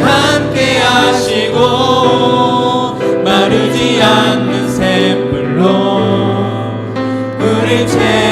함께 하시고 마르지 않는 샘물로 우리 죄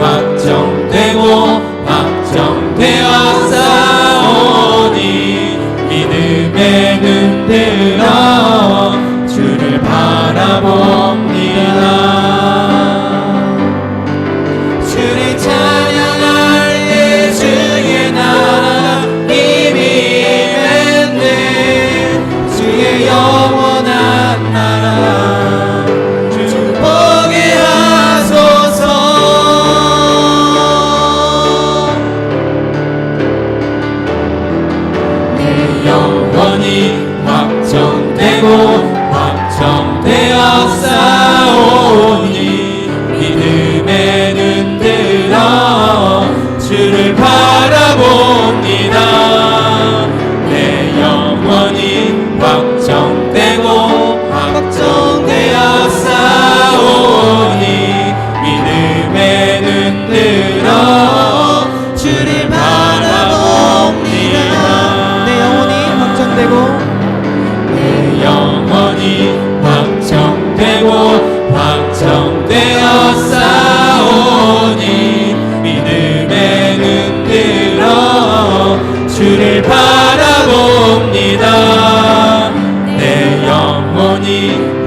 확정되고 확정되었사오니 믿음의 눈 들어 주를 바라보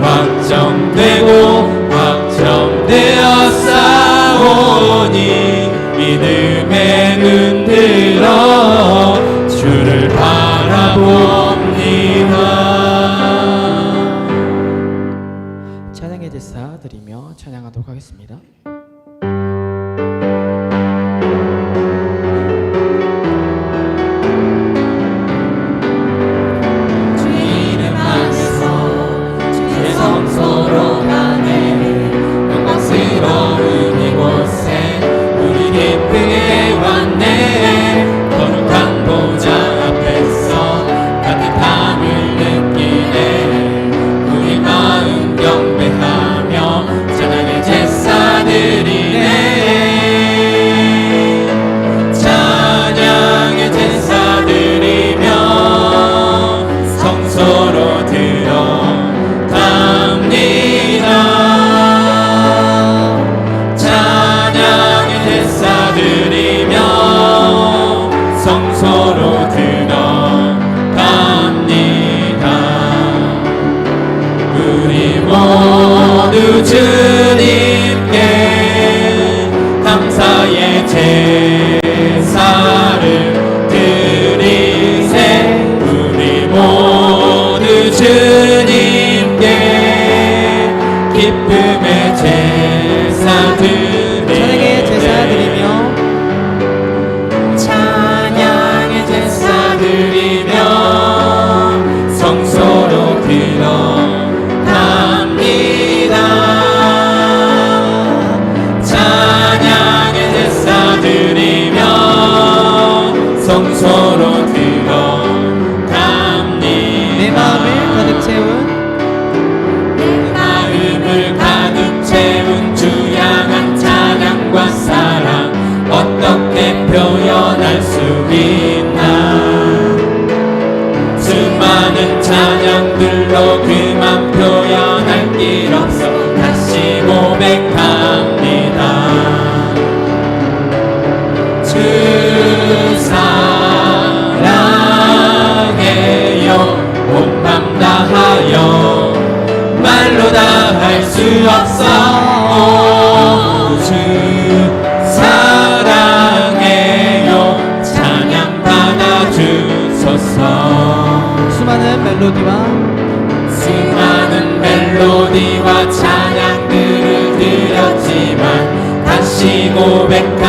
확정되고 확정되었사오니 믿을 고백합니다. 주 사랑에 영온 맘 다하여 말로 다 할 수 없어. 수많은 멜로디와 수많은 멜로디와 찬양 다시 고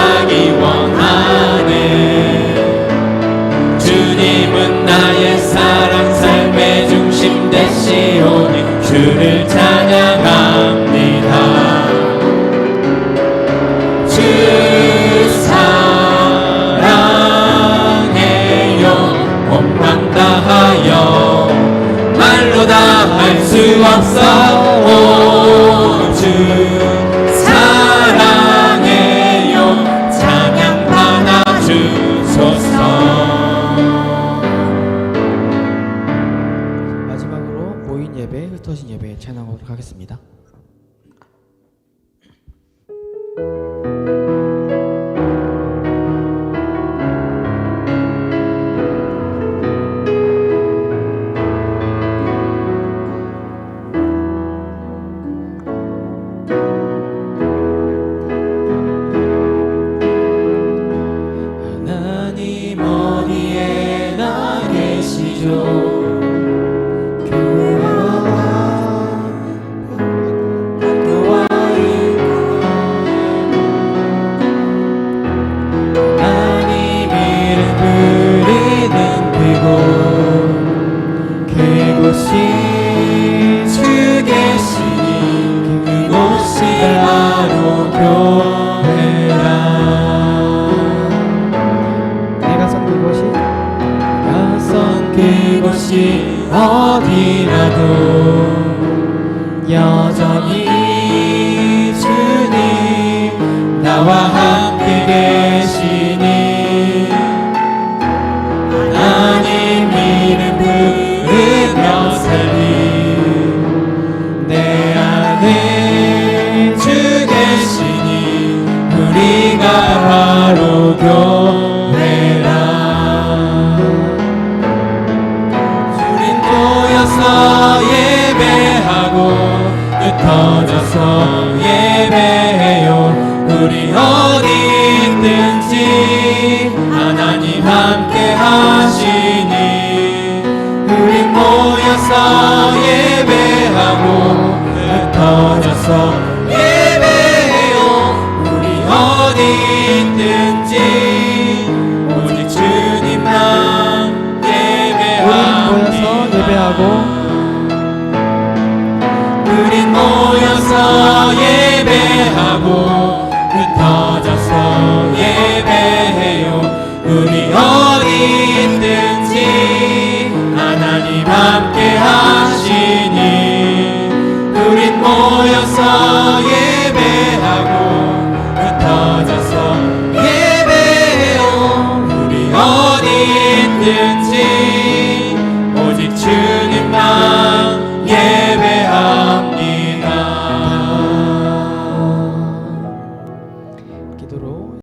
모여서 예배하고 흩어져서 예배해요. 우리 어디 있든지 오직 주님만 우리 모여서 예배합니다 예배하고 우린 모여서 예배하고 흩어져서 예배해요. 우리 어디 있든지 하나님 함